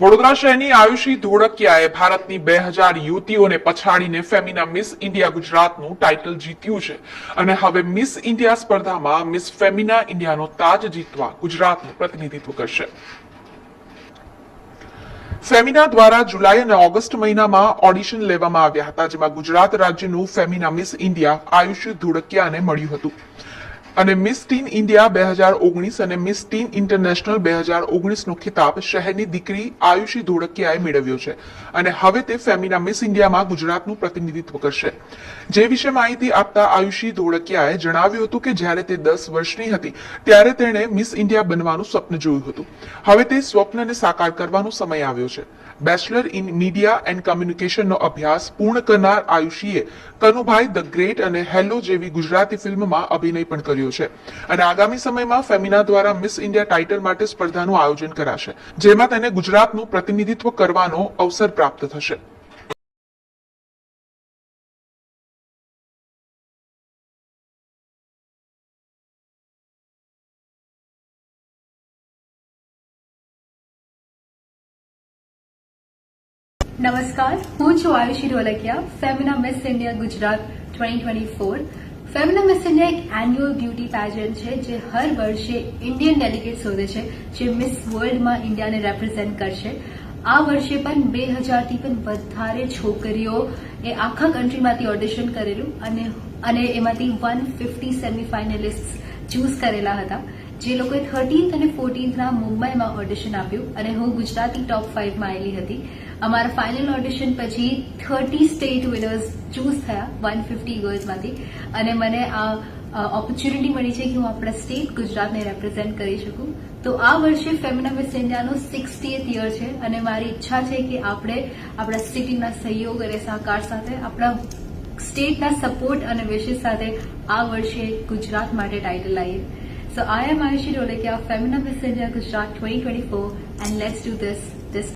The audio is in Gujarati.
વડોદરા શહેરની આયુષી ધોળકિયાએ ભારતની બે હજાર યુવતીઓને પછાડીને ફેમિના મિસ ઇન્ડિયા ગુજરાતનું ટાઇટલ જીત્યું છે. અને હવે મિસ ઇન્ડિયા સ્પર્ધામાં મિસ ફેમિના ઇન્ડિયાનો તાજ જીતવા ગુજરાતનું પ્રતિનિધિત્વ કરશે. ફેમિના દ્વારા જુલાઈ અને ઓગસ્ટ મહિનામાં ઓડિશન લેવામાં આવ્યા હતા, જેમાં ગુજરાત રાજ્યનું ફેમિના મિસ ઇન્ડિયા આયુષ ધોળકિયાને મળ્યું હતું. અને મિસ ટીન ઇન્ડિયા બે હજાર ઓગણીસ અને મિસ ટીન ઇન્ટરનેશનલ બે હજાર ઓગણીસનો ખિતાબ શહેરની દીકરી આયુષી ધોળકિયાએ મેળવ્યો છે. અને હવે તે ફેમિના મિસ ઇન્ડિયામાં ગુજરાતનું પ્રતિનિધિત્વ કરશે. જે વિશે માહિતી આપતા આયુષી ધોળકિયાએ જણાવ્યું હતું કે જ્યારે તે દસ વર્ષની હતી, ત્યારે તેણે મિસ ઇન્ડિયા બનવાનું સ્વપ્ન જોયું હતું. હવે તે સ્વપ્નને સાકાર કરવાનો સમય આવ્યો છે. બેચલર ઇન મીડિયા એન્ડ કમ્યુનિકેશનનો અભ્યાસ પૂર્ણ કરનાર આયુષીએ કનુભાઈ ધ ગ્રેટ અને હેલો જેવી ગુજરાતી ફિલ્મમાં અભિનય પણ કર્યો છે. અને આગામી સમયમાં ફેમિના દ્વારા મિસ ઇન્ડિયા ટાઇટલ માટે સ્પર્ધાનું આયોજન કરાશે, જેમાં તેને ગુજરાતનું પ્રતિનિધિત્વ કરવાનો અવસર પ્રાપ્ત થશે. નમસ્કાર, હું છું Ayushi Dholakia Femina Miss India Gujarat 2024 Femina Miss India એક એન્યુઅલ બ્યુટી પેજન્ટ છે, જે હર વર્ષે ઇન્ડિયન ડેલિગેટ શોધે છે, જે મિસ વર્લ્ડમાં ઇન્ડિયાને રેપ્રેઝેન્ટ કરશે. આ વર્ષે પણ બે હજારથી પણ વધારે છોકરીઓ એ આખા કન્ટ્રીમાંથી ઓડિશન કરેલું અને અને એમાંથી વન ફિફ્ટી સેમિફાઇનલિસ્ટ ચૂઝ કરેલા હતા. જે લોકોએ થર્ટીન્થ અને ફોર્ટીન્થના મુંબઈમાં ઓડિશન આપ્યું અને હું ગુજરાતી ટોપ ફાઇવમાં આવેલી હતી. અમારા ફાઇનલ ઓડિશન પછી થર્ટી સ્ટેટ વિનર્સ ચૂઝ થયા વન ફિફ્ટી ગર્લ્સમાંથી અને મને આ ઓપોર્ચ્યુનિટી મળી છે કે હું આપણા સ્ટેટ ગુજરાતને રેપ્રેઝેન્ટ કરી શકું. તો આ વર્ષે ફેમિના મિસ ઇન્ડિયાનો સિક્સટીએથ યર છે અને મારી ઈચ્છા છે કે આપણે આપણા સિટીના સહયોગ અને સહકાર સાથે, આપણા સ્ટેટના સપોર્ટ અને વિશેષ સાથે આ વર્ષે ગુજરાત માટે ટાઇટલ લાવીએ. So I am Ayushi Rolekia, Femina Miss India Gujarat 2024 and let's do this this